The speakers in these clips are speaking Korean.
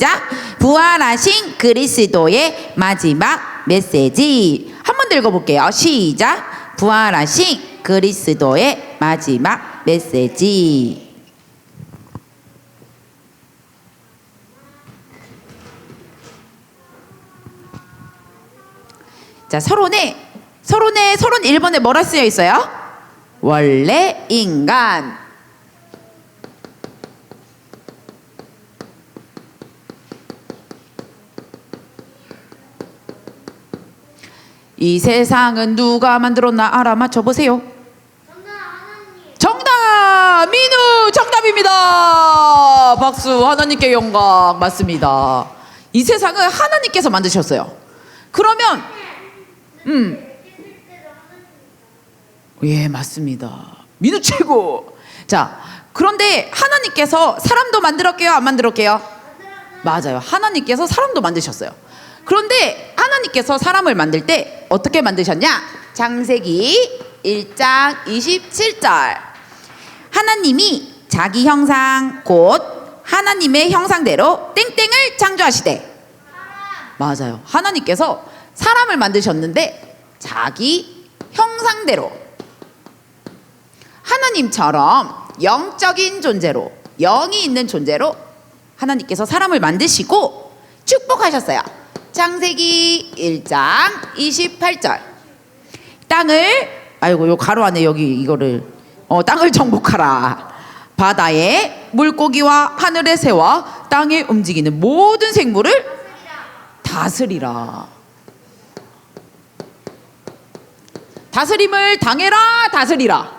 시작. 부활하신 그리스도의 마지막 메시지. 한번 더 읽어볼게요. 시작. 부활하신 그리스도의 마지막 메시지. 자, 서론에, 서론에, 서론 1번에 뭐라 쓰여 있어요? 원래 인간. 이 세상은 누가 만들었나 알아맞혀 보세요. 정답! 민우 정답입니다. 박수. 하나님께 영광. 맞습니다. 이 세상은 하나님께서 만드셨어요. 그러면 음. 예, 맞습니다. 민우 최고. 자, 그런데 하나님께서 사람도 만들었게요, 안 만들었게요? 맞아요. 하나님께서 사람도 만드셨어요. 그런데 하나님께서 사람을 만들 때 어떻게 만드셨냐? 창세기 1장 27절. 하나님이 자기 형상 곧 하나님의 형상대로 땡땡을 창조하시되 맞아요. 하나님께서 사람을 만드셨는데 자기 형상대로 하나님처럼 영적인 존재로 영이 있는 존재로 하나님께서 사람을 만드시고 축복하셨어요. 창세기 1장 28절. 땅을 아이고 요 가로 안에 여기 이거를 어 땅을 정복하라. 바다에 물고기와 하늘의 새와 땅에 움직이는 모든 생물을 다스리라. 다스림을 당해라 다스리라.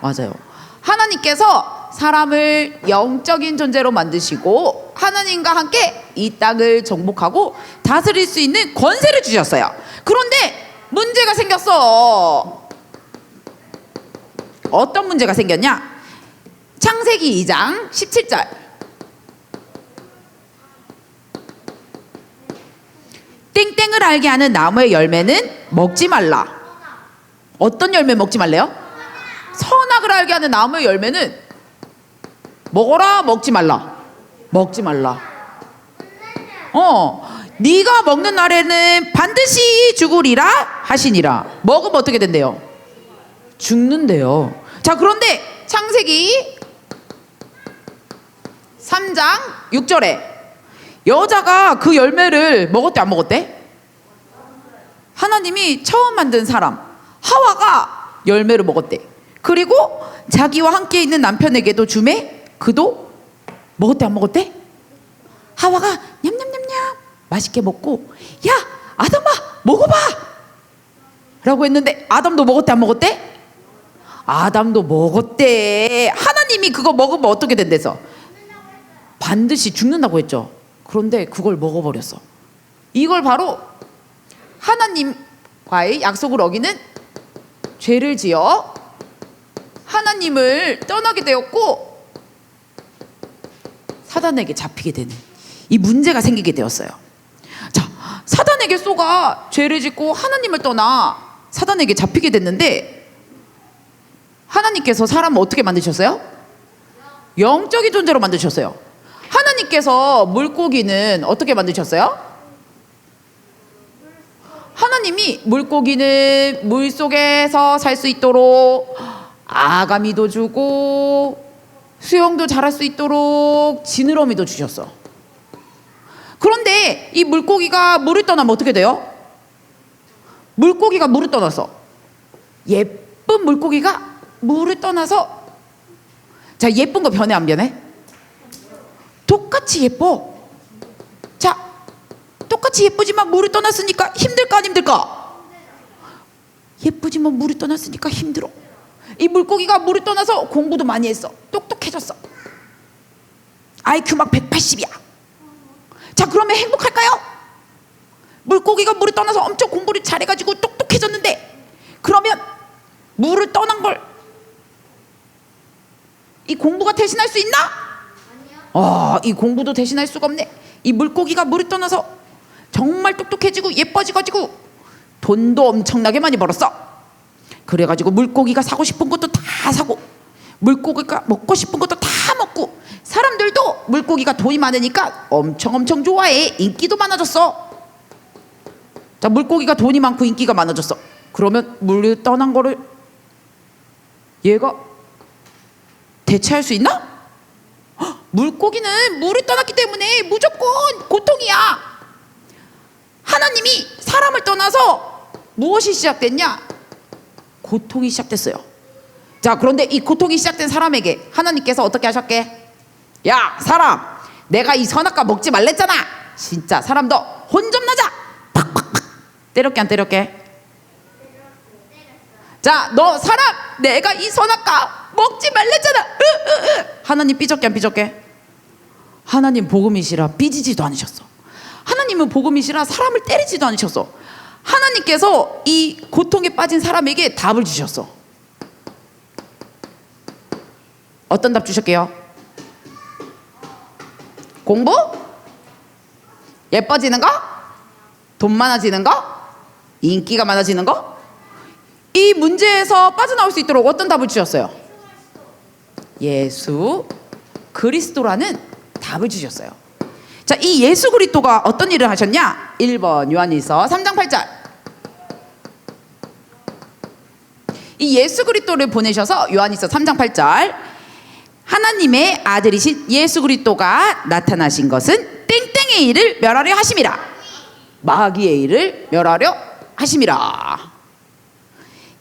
맞아요. 하나님께서 사람을 영적인 존재로 만드시고 하나님과 함께 이 땅을 정복하고 다스릴 수 있는 권세를 주셨어요. 그런데 문제가 생겼어. 어떤 문제가 생겼냐? 창세기 2장 17절. 땡땡을 알게 하는 나무의 열매는 먹지 말라. 어떤 열매 먹지 말래요? 선악을 알게 하는 나무의 열매는 먹어라 먹지 말라. 먹지 말라. 어, 네가 먹는 날에는 반드시 죽으리라 하시니라. 먹으면 어떻게 된대요? 죽는데요. 자, 그런데 창세기 3장 6절에 여자가 그 열매를 먹었대 안 먹었대? 하나님이 처음 만든 사람 하와가 열매를 먹었대. 그리고 자기와 함께 있는 남편에게도 주매 그도 먹었대 안 먹었대? 하와가 냠냠냠냠 맛있게 먹고 야 아담아 먹어봐! 라고 했는데 아담도 먹었대 안 먹었대? 아담도 먹었대 하나님이 그거 먹으면 어떻게 된대서 반드시 죽는다고 했죠. 그런데 그걸 먹어버렸어. 이걸 바로 하나님과의 약속을 어기는 죄를 지어 하나님을 떠나게 되었고 사단에게 잡히게 되는 이 문제가 생기게 되었어요. 자, 사단에게 쏘가 죄를 짓고 하나님을 떠나 사단에게 잡히게 됐는데 하나님께서 사람을 어떻게 만드셨어요? 영적인 존재로 만드셨어요. 하나님께서 물고기는 어떻게 만드셨어요? 하나님이 물고기는 물 속에서 살 수 있도록 아가미도 주고 수영도 잘할 수 있도록 지느러미도 주셨어. 그런데 이 물고기가 물을 떠나면 어떻게 돼요? 물고기가 물을 떠나서 예쁜 물고기가 물을 떠나서 자 예쁜 거 변해 안 변해? 똑같이 예뻐. 자 똑같이 예쁘지만 물을 떠났으니까 힘들까 안 힘들까? 예쁘지만 물을 떠났으니까 힘들어. 이 물고기가 물을 떠나서 공부도 많이 했어. 똑똑해졌어. IQ 막 180이야. 자, 그러면 행복할까요? 물고기가 물을 떠나서 엄청 공부를 잘해가지고 똑똑해졌는데, 그러면 물을 떠난 걸 이 공부가 대신할 수 있나? 아, 이 공부도 대신할 수가 없네. 이 물고기가 물을 떠나서 정말 똑똑해지고 예뻐지가지고 돈도 엄청나게 많이 벌었어. 그래가지고 물고기가 사고 싶은 것도 다 사고 물고기가 먹고 싶은 것도 다 사람들도 물고기가 돈이 많으니까 엄청 엄청 좋아해. 인기도 많아졌어. 자, 물고기가 돈이 많고 인기가 많아졌어. 그러면 물이 떠난 거를 얘가 대체할 수 있나? 헉, 물고기는 물이 떠났기 때문에 무조건 고통이야. 하나님이 사람을 떠나서 무엇이 시작됐냐? 고통이 시작됐어요. 자, 그런데 이 고통이 시작된 사람에게 하나님께서 어떻게 하셨게? 야, 사람, 내가 이 선악과 먹지 말랬잖아. 진짜 사람 너 혼 좀 나자. 팍팍팍. 때렸게 안 때렸게? 자, 너 사람, 내가 이 선악과 먹지 말랬잖아. 으, 으, 으. 하나님 삐졌게 안 삐졌게? 하나님 복음이시라 삐지지도 않으셨어. 하나님은 복음이시라 사람을 때리지도 않으셨어. 하나님께서 이 고통에 빠진 사람에게 답을 주셨어. 어떤 답 주셨게요? 공부? 예뻐지는 거? 돈 많아지는 거? 인기가 많아지는 거? 이 문제에서 빠져나올 수 있도록 어떤 답을 주셨어요? 예수 그리스도라는 답을 주셨어요. 자, 이 예수 그리스도가 어떤 일을 하셨냐? 1번 요한일서 3장 8절. 이 예수 그리스도를 보내셔서 요한일서 3장 8절 하나님의 아들이신 예수 그리스도가 나타나신 것은 땡땡의 일을 멸하려 하심이라. 마귀의 일을 멸하려 하심이라.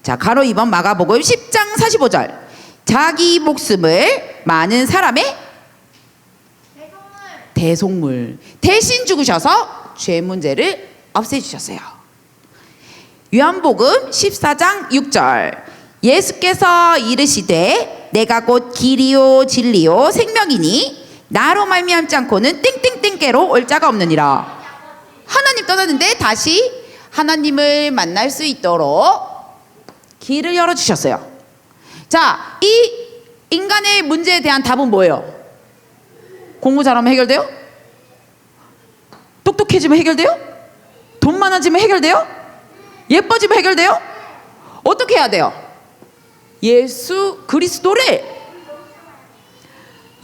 자, 가로 2번 마가복음 10장 45절. 자기 목숨을 많은 사람의 대속물 대신 죽으셔서 죄 문제를 없애 주셨어요. 요한복음 14장 6절. 예수께서 이르시되 내가 곧 길이요 진리요 생명이니 나로 말미암지 않고는 땡땡땡께로 올 자가 없느니라. 하나님 떠났는데 다시 하나님을 만날 수 있도록 길을 열어 주셨어요. 자, 이 인간의 문제에 대한 답은 뭐예요? 공부 잘하면 해결돼요? 똑똑해지면 해결돼요? 돈 많아지면 해결돼요? 예뻐지면 해결돼요? 어떻게 해야 돼요? 예수 그리스도를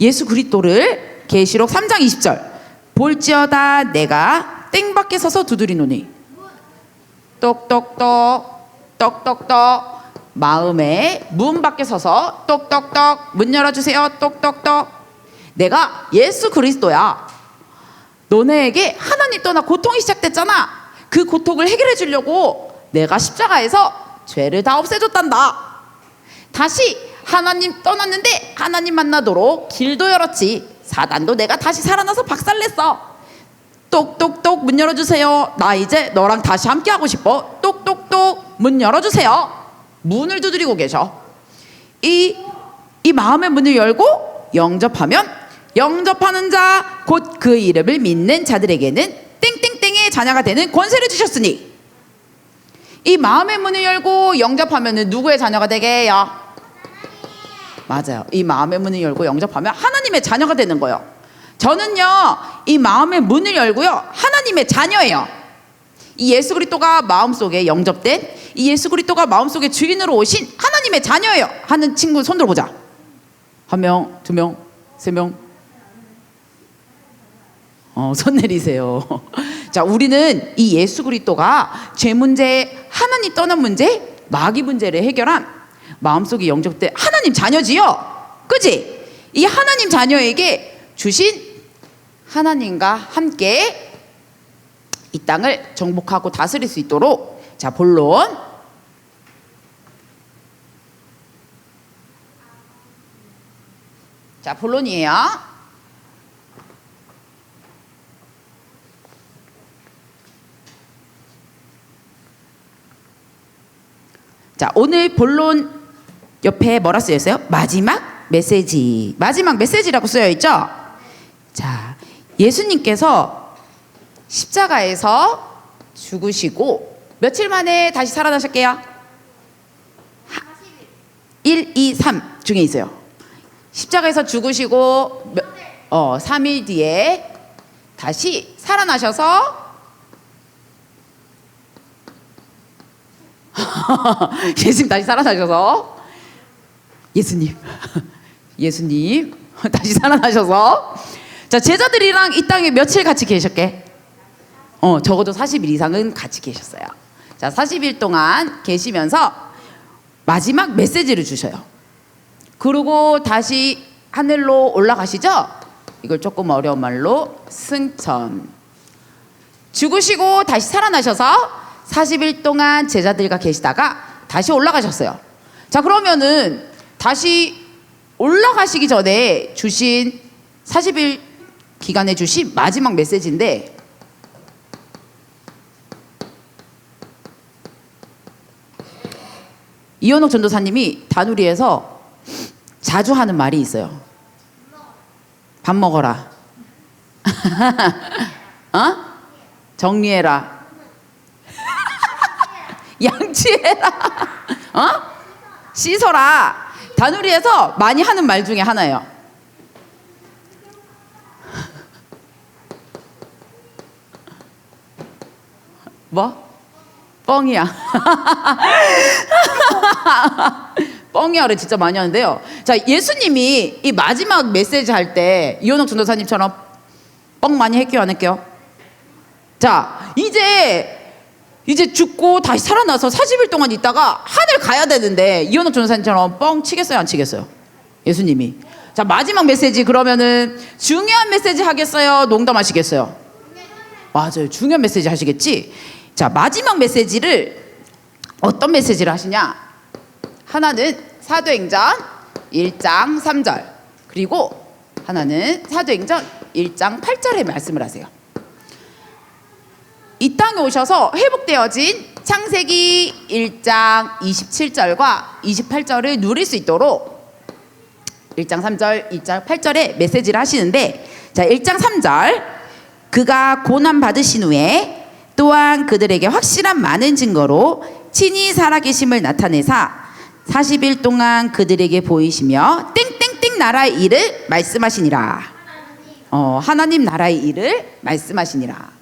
예수 그리스도를 계시록 3장 20절. 볼지어다 내가 땡 밖에 서서 두드리노니. 똑똑똑 똑똑똑. 마음의 문 밖에 서서 똑똑똑. 문 열어주세요. 똑똑똑. 내가 예수 그리스도야. 너네에게 하나님 떠나 고통이 시작됐잖아. 그 고통을 해결해 주려고 내가 십자가에서 죄를 다 없애줬단다 다시 하나님 떠났는데 하나님 만나도록 길도 열었지 사단도 내가 다시 살아나서 박살냈어 똑똑똑 문 열어주세요. 나 이제 너랑 다시 함께 하고 싶어. 똑똑똑 문 열어주세요. 문을 두드리고 계셔. 이, 이 마음의 문을 열고 영접하면 영접하는 자, 곧 그 이름을 믿는 자들에게는 땡땡땡의 자녀가 되는 권세를 주셨으니 이 마음의 문을 열고 영접하면 누구의 자녀가 되게 해요? 맞아요. 이 마음의 문을 열고 영접하면 하나님의 자녀가 되는 거예요. 저는요, 이 마음의 문을 열고요, 하나님의 자녀예요. 이 예수 그리스도가 마음속에 영접된 이 예수 그리스도가 마음속에 주인으로 오신 하나님의 자녀예요. 하는 친구 손 들어보자. 한 명, 두 명, 세 명. 어, 손 내리세요. 자, 우리는 이 예수 그리스도가 죄 문제, 하나님 떠난 문제, 마귀 문제를 해결한 마음속에 영접된 하나님 자녀지요. 그지? 이 하나님 자녀에게 주신 하나님과 함께 이 땅을 정복하고 다스릴 수 있도록 자, 본론 자, 본론이에요. 자, 오늘 본론 옆에 뭐라 쓰여 있어요? 마지막 메시지. 마지막 메시지라고 쓰여 있죠? 자, 예수님께서 십자가에서 죽으시고 며칠 만에 다시 살아나셨게요? 1, 2, 3 중에 있어요. 십자가에서 죽으시고 몇- 어, 3일 뒤에 다시 살아나셔서 예수님 다시 살아나셔서 예수님 예수님 다시 살아나셔서 자 제자들이랑 이 땅에 며칠 같이 계셨게? 어 적어도 40일 이상은 같이 계셨어요. 자 40일 동안 계시면서 마지막 메시지를 주셔요. 그리고 다시 하늘로 올라가시죠. 이걸 조금 어려운 말로 승천. 죽으시고 다시 살아나셔서 40일 동안 제자들과 계시다가 다시 올라가셨어요. 자, 그러면은 다시 올라가시기 전에 주신 40일 기간에 주신 마지막 메시지인데 이현옥 전도사님이 다누리에서 자주 하는 말이 있어요. 밥 먹어라. 어? 정리해라. 양치해라. 어? 씻어라. 다누리에서 많이 하는 말 중에 하나예요. 뭐? 뻥이야. 뻥이야를 진짜 많이 하는데요. 자, 예수님이 이 마지막 메시지 할 때 이현옥 전도사님처럼 뻥 많이 했게요, 안 했게요? 자, 이제 이제 죽고 다시 살아나서 40일 동안 있다가 하늘 가야 되는데 이현옥 전도사님처럼 뻥 치겠어요, 안 치겠어요? 예수님이. 자, 마지막 메시지 그러면은 중요한 메시지 하겠어요? 농담하시겠어요? 맞아요. 중요한 메시지 하시겠지? 자, 마지막 메시지를 어떤 메시지를 하시냐? 하나는 사도행전 1장 3절. 그리고 하나는 사도행전 1장 8절의 말씀을 하세요. 이 땅에 오셔서 회복되어진 창세기 1장 27절과 28절을 누릴 수 있도록 1장 3절, 2장 8절에 메시지를 하시는데 자, 1장 3절 그가 고난 받으신 후에 또한 그들에게 확실한 많은 증거로 친히 살아계심을 나타내사 40일 동안 그들에게 보이시며 땡땡땡 나라의 일을 말씀하시니라. 어, 하나님 나라의 일을 말씀하시니라.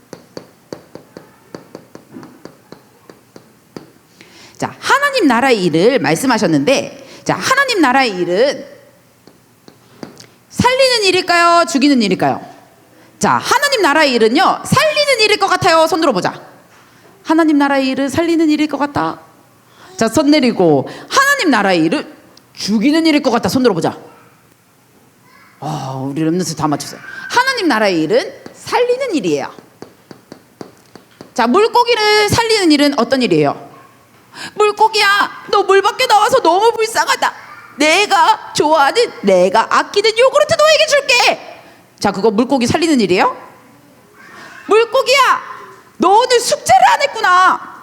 자, 하나님 나라의 일을 말씀하셨는데, 자, 하나님 나라의 일은 살리는 일일까요? 죽이는 일일까요? 자, 하나님 나라의 일은요, 살리는 일일 것 같아요. 손 들어 보자. 하나님 나라의 일은 살리는 일일 것 같다. 자, 손 내리고, 하나님 나라의 일은 죽이는 일일 것 같다. 손 들어 보자. 아, 우리 랩너스 다 맞췄어요. 하나님 나라의 일은 살리는 일이에요. 자, 물고기를 살리는 일은 어떤 일이에요? 물고기야, 너 물 밖에 나와서 너무 불쌍하다. 내가 좋아하는, 내가 아끼는 요구르트 너에게 줄게. 자, 그거 물고기 살리는 일이에요? 물고기야, 너 오늘 숙제를 안 했구나.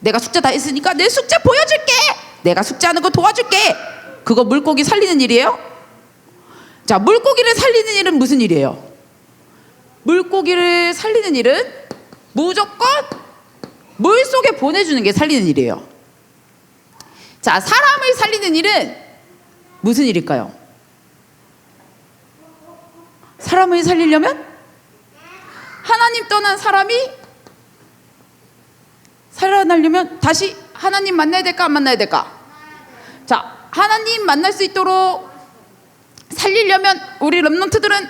내가 숙제 다 했으니까 내 숙제 보여줄게. 내가 숙제하는 거 도와줄게. 그거 물고기 살리는 일이에요? 자, 물고기를 살리는 일은 무슨 일이에요? 물고기를 살리는 일은 무조건 물 속에 보내주는 게 살리는 일이에요. 자, 사람을 살리는 일은 무슨 일일까요? 사람을 살리려면 하나님 떠난 사람이 살아나려면 다시 하나님 만나야 될까 안 만나야 될까? 자, 하나님 만날 수 있도록 살리려면 우리 렘넌트들은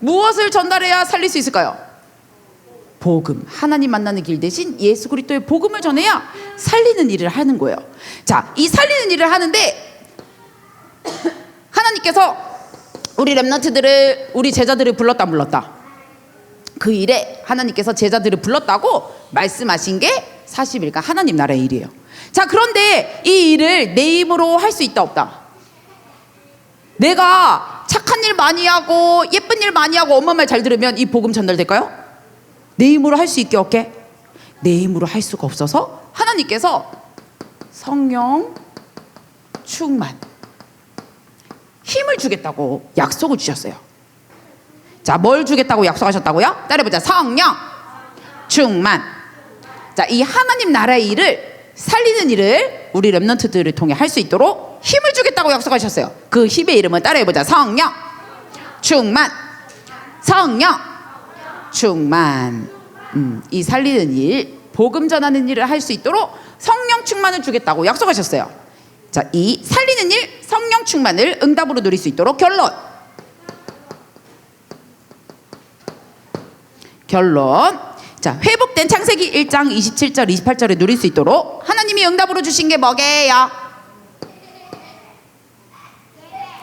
무엇을 전달해야 살릴 수 있을까요? 복음. 하나님 만나는 길 대신 예수 그리스도의 복음을 전해야 살리는 일을 하는 거예요. 자, 이 살리는 일을 하는데 하나님께서 우리 렘넌트들을 우리 제자들을 불렀다 안 불렀다. 그 일에 하나님께서 제자들을 불렀다고 말씀하신 게 40일간 하나님 나라의 일이에요. 자, 그런데 이 일을 내 힘으로 할 수 있다 없다. 내가 착한 일 많이 하고 예쁜 일 많이 하고 엄마 말 잘 들으면 이 복음 전달될까요? 내 힘으로 할 수 있게 없게? 내 힘으로 할 수가 없어서 하나님께서 성령 충만 힘을 주겠다고 약속을 주셨어요. 자, 뭘 주겠다고 약속하셨다고요? 따라해보자. 성령 충만. 자, 이 하나님 나라의 일을 살리는 일을 우리 렘넌트들을 통해 할 수 있도록 힘을 주겠다고 약속하셨어요. 그 힘의 이름은 따라해보자. 성령 충만. 성령 충만. 음, 이 살리는 일, 복음 전하는 일을 할 수 있도록 성령 충만을 주겠다고 약속하셨어요. 자, 이 살리는 일, 성령 충만을 응답으로 누릴 수 있도록 결론. 결론. 자, 회복된 창세기 1장 27절 28절에 누릴 수 있도록 하나님이 응답으로 주신 게 뭐게요?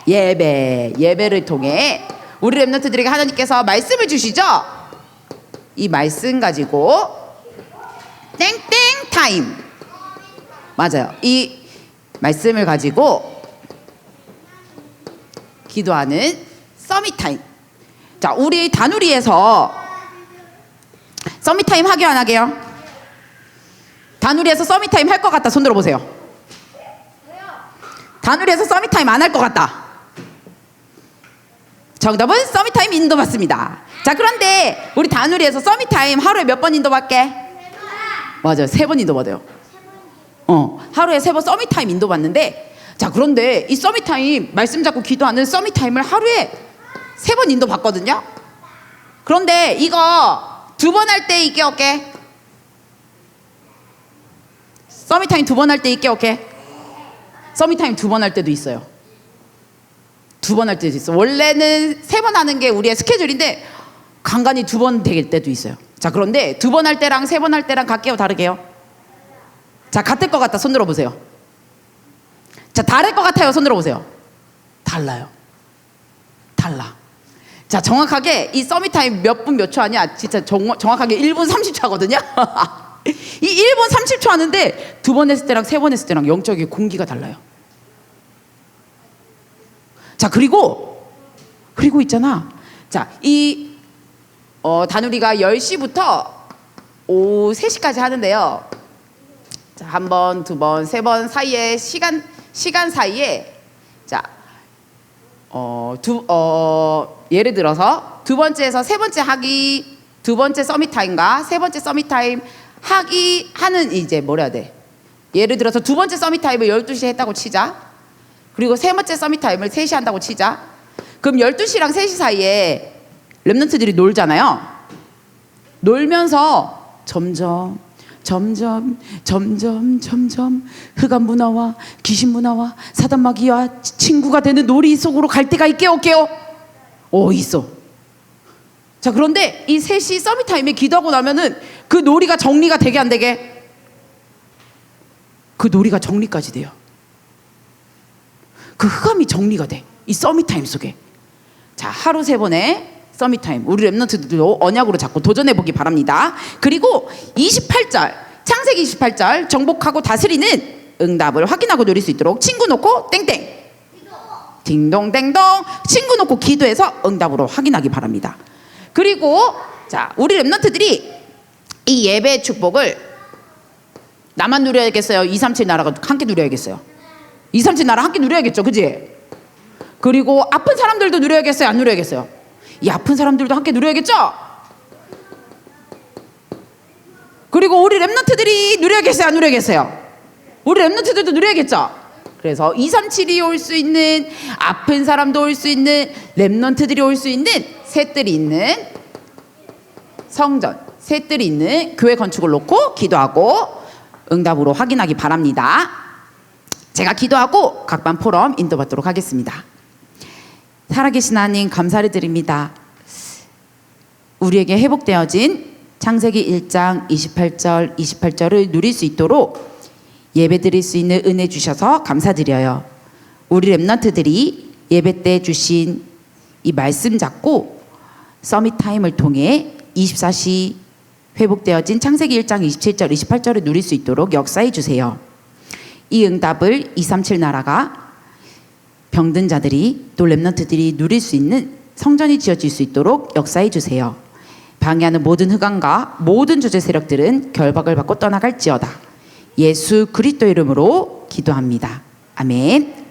예배. 예배를 통해 우리 렘넌트들에게 하나님께서 말씀을 주시죠. 이 말씀 가지고 땡땡 타임. 맞아요. 이 말씀을 가지고 기도하는 서밋 타임. 자, 우리 다누리에서 서밋 타임 하게요, 안 하게요? 다누리에서 서밋 타임 할 것 같다. 손 들어 보세요. 다누리에서 서밋 타임 안 할 것 같다. 정답은 서밋 타임 인도 받습니다. 자, 그런데 우리 다누리에서 서밋 타임 하루에 몇 번 인도 받게? 맞아요. 세 번 인도 받아요. 어, 하루에 세 번 서밋 타임 인도 받는데 자, 그런데 이 서밋 타임 말씀 잡고 기도하는 서밋 타임을 하루에 세 번 인도 받거든요. 그런데 이거 두 번 할때 있게 없게? 서밋 타임 두 번 할 때 있게 없게? 서밋 타임 두 번 할 때도 있어요. 두 번 할 때도 있어. 원래는 세 번 하는 게 우리의 스케줄인데 간간히 두 번 될 때도 있어요. 자, 그런데 두 번 할 때랑 세 번 할 때랑 같게요, 다르게요? 자, 같을 것 같다. 손 들어 보세요. 자, 다를 것 같아요. 손 들어 보세요. 달라요. 달라. 자, 정확하게 이 서밋 타임 몇 분 몇초 하냐? 진짜 정, 정확하게 1분 30초 하거든요. 이 1분 30초 하는데 두 번 했을 때랑 세 번 했을 때랑 영적인 공기가 달라요. 자, 그리고 그리고 있잖아. 자, 이 어, 다누리가 10시부터 오후 3시까지 하는데요. 자, 한 번, 두 번, 세 번 사이에 시간 시간 사이에 자, 어, 두, 어, 예를 들어서 두 번째에서 세 번째 하기 두 번째 서밋 타임과 세 번째 서밋 타임 하기 하는 이제 뭐라 해야 돼? 예를 들어서 두 번째 서밋 타임을 12시에 했다고 치자. 그리고 세 번째 서밋 타임을 3시 한다고 치자. 그럼 12시랑 3시 사이에 랩런트들이 놀잖아요. 놀면서 점점 점점 점점 점점 흑암 문화와 귀신 문화와 사단 마귀와 친구가 되는 놀이 속으로 갈 때가 있게 없게요. 오 있어. 자 그런데 이 3시 서밋 타임에 기도하고 나면은 그 놀이가 정리가 되게 안 되게 그 놀이가 정리까지 돼요. 그 흑암이 정리가 돼. 이 서밋 타임 속에. 자, 하루 세 번의 서밋 타임. 우리 랩런트들도 언약으로 잡고 도전해 보기 바랍니다. 그리고 28절. 창세기 28절. 정복하고 다스리는 응답을 확인하고 누릴 수 있도록 친구 놓고 땡땡. 딩동댕동. 친구 놓고 기도해서 응답으로 확인하기 바랍니다. 그리고 자, 우리 랩런트들이 이 예배의 축복을 나만 누려야겠어요. 237 나라가 함께 누려야겠어요. 237 나라 함께 누려야겠죠. 그지? 그리고 아픈 사람들도 누려야겠어요? 안 누려야겠어요? 이 아픈 사람들도 함께 누려야겠죠? 그리고 우리 랩런트들이 누려야겠어요? 안 누려야겠어요? 우리 랩런트들도 누려야겠죠? 그래서 237이 올 수 있는 아픈 사람도 올 수 있는 랩런트들이 올 수 있는 셋들이 있는 성전, 셋들이 있는 교회 건축을 놓고 기도하고 응답으로 확인하기 바랍니다. 제가 기도하고 각반 포럼 인도받도록 하겠습니다. 살아계신 하나님 감사를 드립니다. 우리에게 회복되어진 창세기 1장 28절 28절을 누릴 수 있도록 예배 드릴 수 있는 은혜 주셔서 감사드려요. 우리 랩런트들이 예배 때 주신 이 말씀 잡고 서밋 타임을 통해 24시 회복되어진 창세기 1장 27절 28절을 누릴 수 있도록 역사해 주세요. 이 응답을 237 나라가 병든 자들이 또 렘넌트들이 누릴 수 있는 성전이 지어질 수 있도록 역사해 주세요. 방해하는 모든 흑암과 모든 주제 세력들은 결박을 받고 떠나갈지어다. 예수 그리스도 이름으로 기도합니다. 아멘.